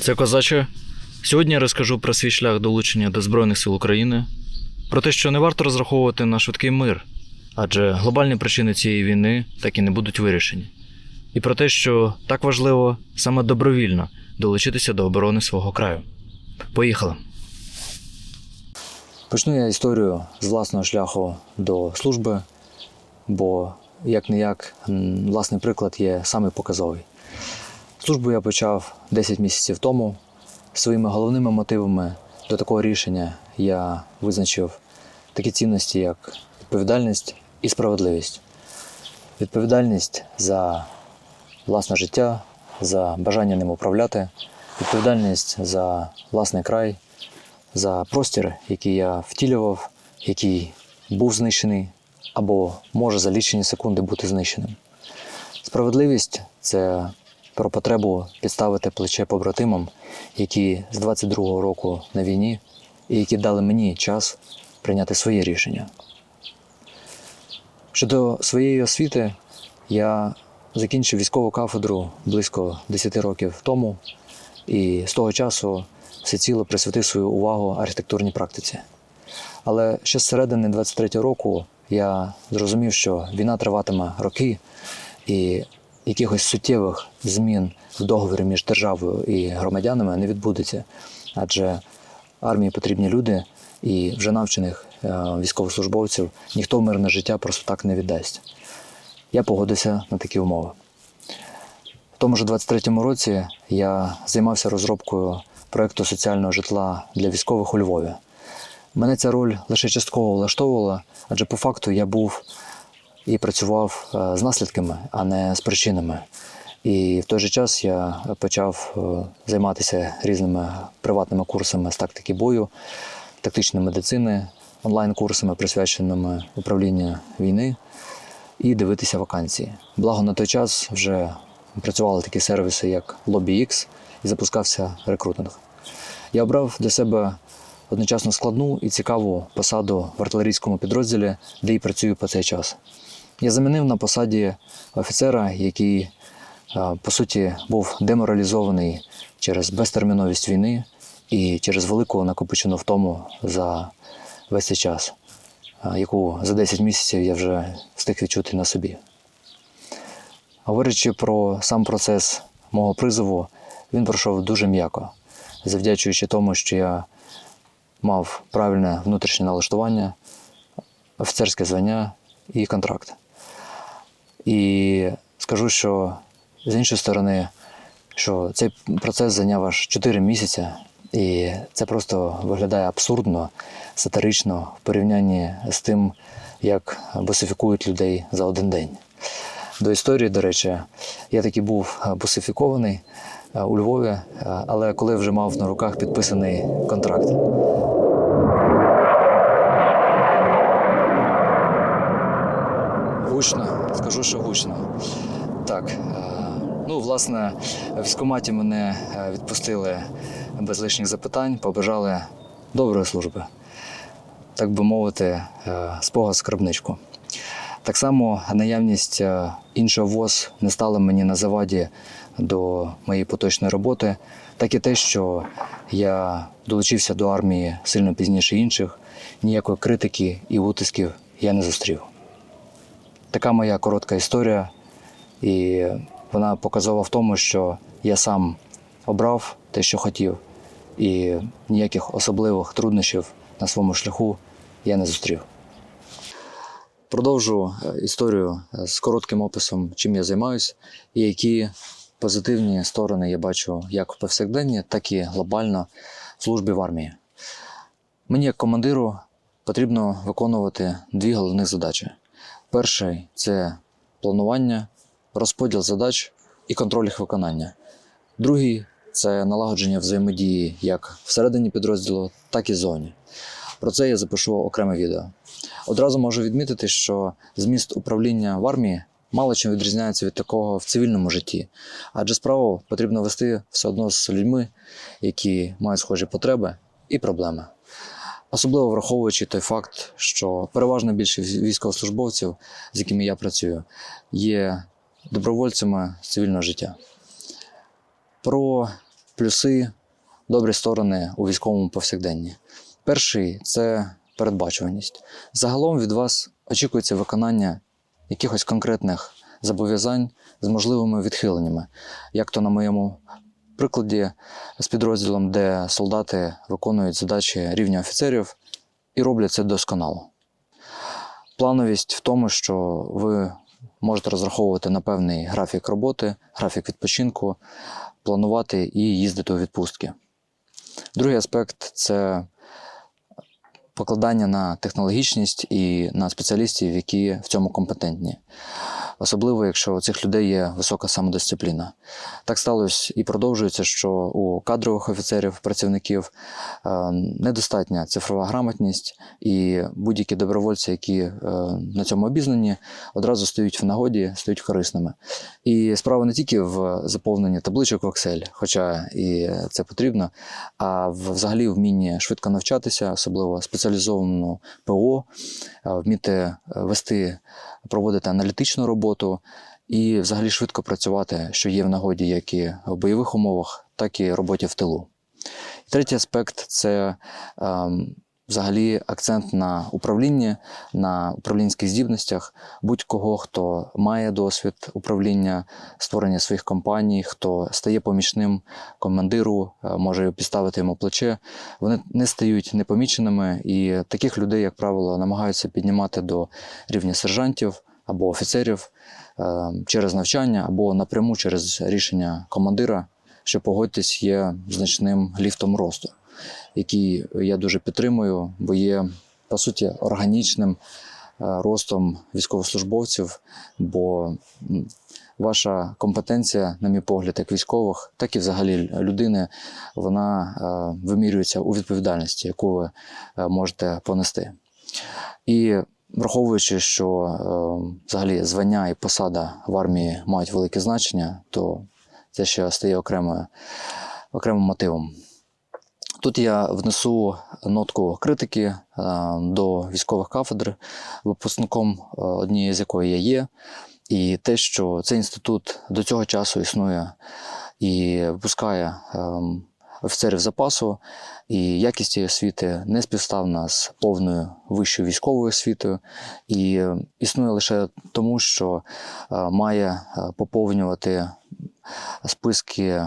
Це козаче. Сьогодні я розкажу про свій шлях долучення до Збройних сил України, про те, що не варто розраховувати на швидкий мир, адже глобальні причини цієї війни так і не будуть вирішені. І про те, що так важливо саме добровільно долучитися до оборони свого краю. Поїхали. Почну я історію з власного шляху до служби, бо як не як, власний приклад є самий показовий. Службу я почав 10 місяців тому. Своїми головними мотивами до такого рішення я визначив такі цінності, як відповідальність і справедливість. Відповідальність за власне життя, за бажання ним управляти, відповідальність за власний край, за простір, який я втілював, який був знищений або може за лічені секунди бути знищеним. Справедливість це про потребу підставити плече побратимам, які з 22-го року на війні і які дали мені час прийняти своє рішення. Щодо своєї освіти, я закінчив військову кафедру близько 10 років тому і з того часу всеціло присвятив свою увагу архітектурній практиці. Але ще з середини 23-го року я зрозумів, що війна триватиме роки, і якихось суттєвих змін в договорі між державою і громадянами не відбудеться, адже армії потрібні люди, і вже навчених е, військовослужбовців ніхто в мирне життя просто так не віддасть. Я погодився на такі умови. В тому ж 23-му році я займався розробкою проєкту соціального житла для військових у Львові. Мене ця роль лише частково влаштовувала, адже по факту я був і працював е, з наслідками, а не з причинами. І в той же час я почав е, займатися різними приватними курсами з тактики бою, тактичної медицини, онлайн-курсами, присвяченими управлінню війни, і дивитися вакансії. Благо на той час вже працювали такі сервіси, як LobbyX, і запускався рекрутинг. Я обрав для себе одночасно складну і цікаву посаду в артилерійському підрозділі, де і працюю по цей час. Я замінив на посаді офіцера, який, е, по суті, був деморалізований через безтерміновість війни і через велику накопичену втому за весь цей час, е, яку за 10 місяців я вже встиг відчути на собі. Говорячи про сам процес мого призову, він пройшов дуже м'яко, завдячуючи тому, що я мав правильне внутрішнє налаштування, офіцерське звання і контракт. І скажу, що з іншої сторони, що цей процес зайняв аж 4 місяці, і це просто виглядає абсурдно, сатирично в порівнянні з тим, як босифікують людей за один день. До історії, до речі, я таки був босифікований е, у Львові, е, але коли вже мав на руках підписаний контракт. Гучно, скажу, що гучно. Так. е, Ну, власне, в військкоматі мене е, відпустили без лишніх запитань, побажали доброї служби, так би мовити, е, спогад скарбничку. Так само наявність іншого ВОЗ не стала мені на заваді до моєї поточної роботи, так і те, що я долучився до армії сильно пізніше інших, ніякої критики і утисків я не зустрів. Така моя коротка історія, і вона показова в тому, що я сам обрав те, що хотів, і ніяких особливих труднощів на своєму шляху я не зустрів. Продовжу е, історію е, з коротким описом, чим я займаюся, і які позитивні сторони я бачу як в повсякденні, так і глобально в службі в армії. Мені, як командиру, потрібно виконувати дві головних задачі. Перший це планування, розподіл задач і контроль їх виконання. Другий це налагодження взаємодії як всередині підрозділу, так і ззовні. Про це я запишу окреме відео. Одразу можу відмітити, що зміст управління в армії мало чим відрізняється від такого в цивільному житті, адже справу потрібно вести все одно з людьми, які мають схожі потреби і проблеми. Особливо враховуючи той факт, що переважна більшість військовослужбовців, з якими я працюю, є добровольцями цивільного життя. Про плюси, добрі сторони у військовому повсякденні. Перший це передбачуваність. Загалом від вас очікується виконання якихось конкретних зобов'язань з можливими відхиленнями, як то на моєму прикладі з підрозділом, де солдати виконують задачі рівня офіцерів і роблять це досконало. Плановість в тому, що ви можете розраховувати на певний графік роботи, графік відпочинку, планувати і їздити у відпустки. Другий аспект це покладання на технологічність і на спеціалістів, які в цьому компетентні. Особливо, якщо у цих людей є висока самодисципліна. Так сталося і продовжується, що у кадрових офіцерів, працівників е, недостатня цифрова грамотність, і будь-які добровольці, які е, на цьому обізнані, одразу стають в нагоді, стають корисними. І справа не тільки в заповненні табличок в Excel, хоча і це потрібно, а взагалі вмінні швидко навчатися, особливо спеціалізованому ПО, е, вміти вести, проводити аналітичну роботу і взагалі швидко працювати, що є в нагоді як і в бойових умовах, так і роботі в тилу. Третій аспект це ем, взагалі акцент на управлінні, на управлінських здібностях будь-кого, хто має досвід управління, створення своїх компаній, хто стає помічним командиру, е, може підставити йому плече. Вони не стають непоміченими, і таких людей, як правило, намагаються піднімати до рівня сержантів або офіцерів е, через навчання або напряму через рішення командира, що погодьтесь, є значним ліфтом росту, який я дуже підтримую, бо є по суті органічним е, ростом військовослужбовців, бо ваша компетенція, на мій погляд, як військових, так і взагалі людини, вона е, вимірюється у відповідальності, яку ви е, можете понести. І враховуючи, що взагалі звання і посада в армії мають велике значення, то це ще стає окремою, окремим мотивом. Тут я внесу нотку критики е, до військових кафедр, випускником е, однієї з якої я є, і те, що цей інститут до цього часу існує і випускає ем, офіцерів запасу, і якість цієї освіти не співставна з повною вищою військовою освітою, і е, існує лише тому, що має поповнювати списки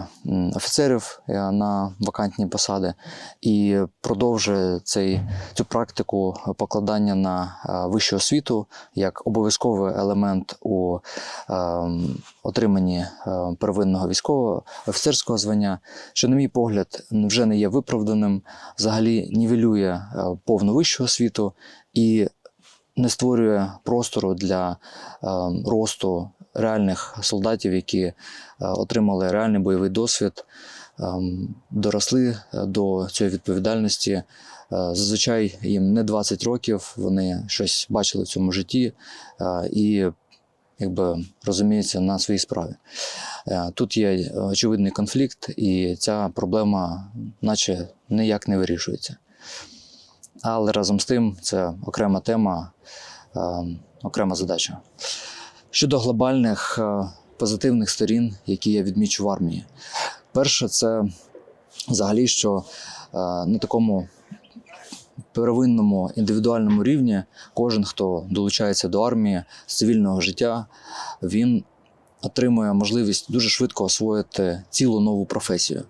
офіцерів е, на вакантні посади і продовжує цей, цю практику покладання на е, вищу освіту як обов'язковий елемент у ем, отриманні е, первинного військового офіцерського звання, що, на мій погляд, вже не є виправданим, взагалі нівелює повну вищу освіту і не створює простору для е, росту реальних солдатів, які е, отримали реальний бойовий досвід, ем, доросли е, до цієї відповідальності. Е, Зазвичай їм не 20 років, вони щось бачили в цьому житті і якби розуміються на своїй справі. Тут є очевидний конфлікт, і ця проблема, наче ніяк не вирішується. Але разом з тим це окрема тема, е, окрема задача. Щодо глобальних е, позитивних сторін, які я відмічу в армії. Перше, це взагалі, що е, на такому первинному індивідуальному рівні кожен, хто долучається до армії з цивільного життя, він отримує можливість дуже швидко освоїти цілу нову професію.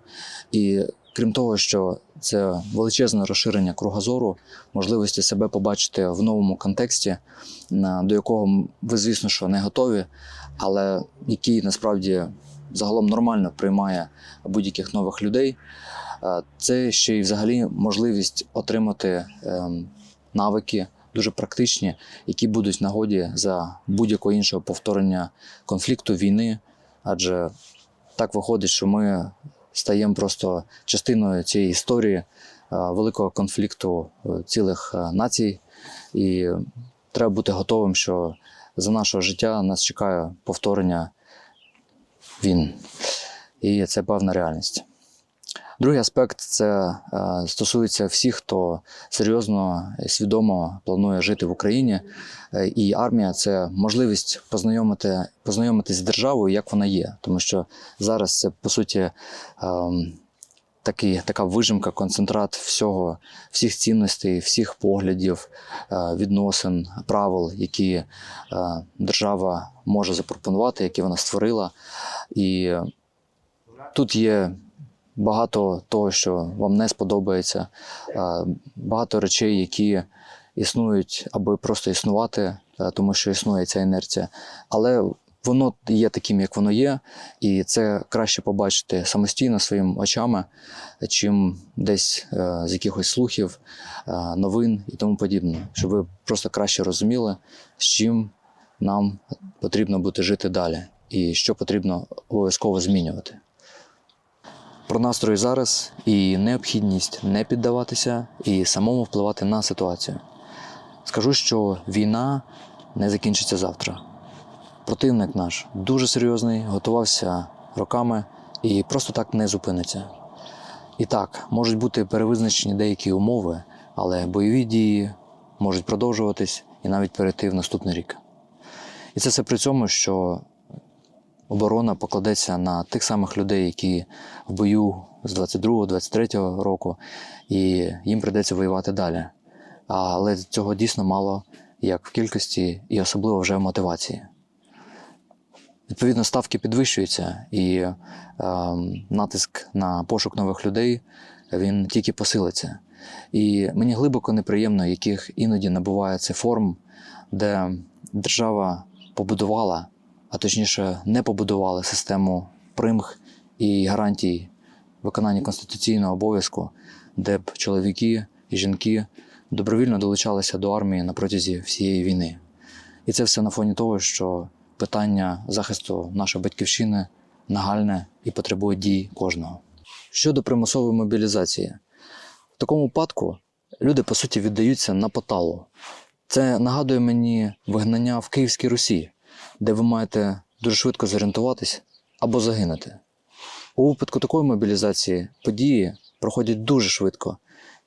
І крім того, що це величезне розширення кругозору, можливості себе побачити в новому контексті, до якого ви, звісно, що не готові, але який насправді загалом нормально приймає будь-яких нових людей. Е, Це ще й взагалі можливість отримати ем, навики дуже практичні, які будуть нагоді за будь-якого іншого повторення конфлікту, війни. Адже так виходить, що ми стаємо просто частиною цієї історії е, великого конфлікту е, цілих е, націй, і треба бути готовим, що за нашого життя нас чекає повторення війн. І це певна реальність. Другий аспект це е, стосується всіх, хто серйозно і свідомо планує жити в Україні. Е, І армія це можливість познайомити, познайомитись з державою, як вона є. Тому що зараз це по суті ем, такий, така вижимка, концентрат всього, всіх цінностей, всіх поглядів, е, відносин, правил, які держава може запропонувати, які вона створила. І тут є багато того, що вам не сподобається, багато речей, які існують, аби просто існувати, тому що існує ця інерція. Але воно є таким, як воно є, і це краще побачити самостійно своїми очами, чим десь е, з якихось слухів, е, новин і тому подібне, щоб ви просто краще розуміли, з чим нам потрібно буде жити далі, і що потрібно обов'язково змінювати. Про настрої зараз і необхідність не піддаватися і самому впливати на ситуацію. Скажу, що війна не закінчиться завтра. Противник наш дуже серйозний, готувався роками і просто так не зупиниться. І так, можуть бути перевизначені деякі умови, але бойові дії можуть продовжуватись і навіть перейти в наступний рік. І це все при цьому, що оборона покладеться на тих самих людей, які в бою з 22-23 року, і їм прийдеться воювати далі. Але цього дійсно мало як в кількості і особливо вже в мотивації. Відповідно, ставки підвищуються, і е, натиск на пошук нових людей він тільки посилиться. І мені глибоко неприємно, яких іноді набуває це форм, де держава побудувала, а точніше не побудувала систему примх і гарантій виконання конституційного обов'язку, де б чоловіки і жінки добровільно долучалися до армії на протязі всієї війни. І це все на фоні того, що питання захисту нашої батьківщини нагальне і потребує дій кожного. Щодо примусової мобілізації, в такому випадку люди по суті віддаються на поталу. Це нагадує мені вигнання в Київській Русі, де ви маєте дуже швидко зорієнтуватись або загинути. У випадку такої мобілізації події проходять дуже швидко,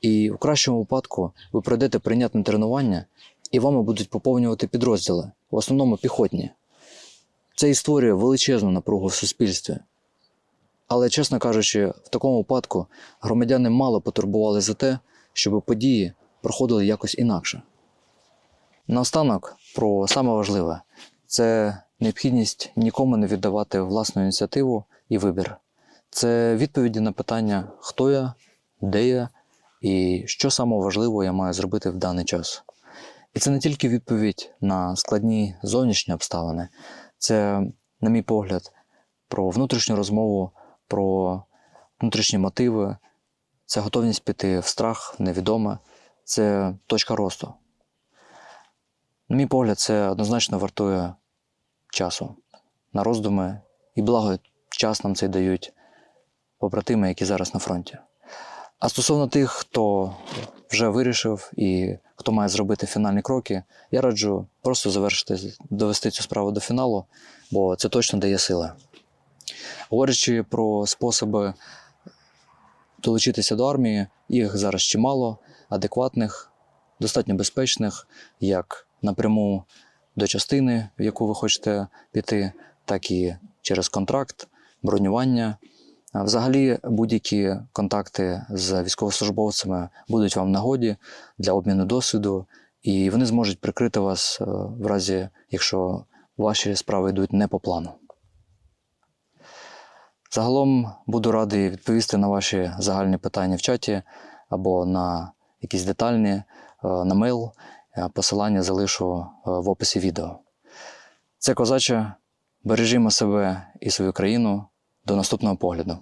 і в кращому випадку ви пройдете прийнятне тренування, і вами будуть поповнювати підрозділи, в основному піхотні. Це і створює величезну напругу в суспільстві. Але, чесно кажучи, в такому випадку громадяни мало потурбували за те, щоб події проходили якось інакше. Наостанок про саме важливе це необхідність нікому не віддавати власну ініціативу і вибір. Це відповіді на питання, хто я, де я і що саме важливо я маю зробити в даний час. І це не тільки відповідь на складні зовнішні обставини, це, на мій погляд, про внутрішню розмову, про внутрішні мотиви, це готовність піти в страх, в невідоме, це точка росту. На мій погляд, це однозначно вартує часу на роздуми і благо час нам цей дають побратими, які зараз на фронті. А стосовно тих, хто вже вирішив і хто має зробити фінальні кроки, я раджу просто завершити, довести цю справу до фіналу, бо це точно дає сили. Говорячи про способи долучитися до армії, їх зараз чимало, адекватних, достатньо безпечних, як напряму до частини, в яку ви хочете піти, так і через контракт, бронювання. Взагалі, будь-які контакти з військовослужбовцями будуть вам в нагоді для обміну досвіду, і вони зможуть прикрити вас е, в разі, якщо ваші справи йдуть не по плану. Загалом буду радий відповісти на ваші загальні питання в чаті або на якісь детальні е, на мейл. Е, Посилання залишу е, в описі відео. Це козаче. Бережімо себе і свою країну. До наступного погляду.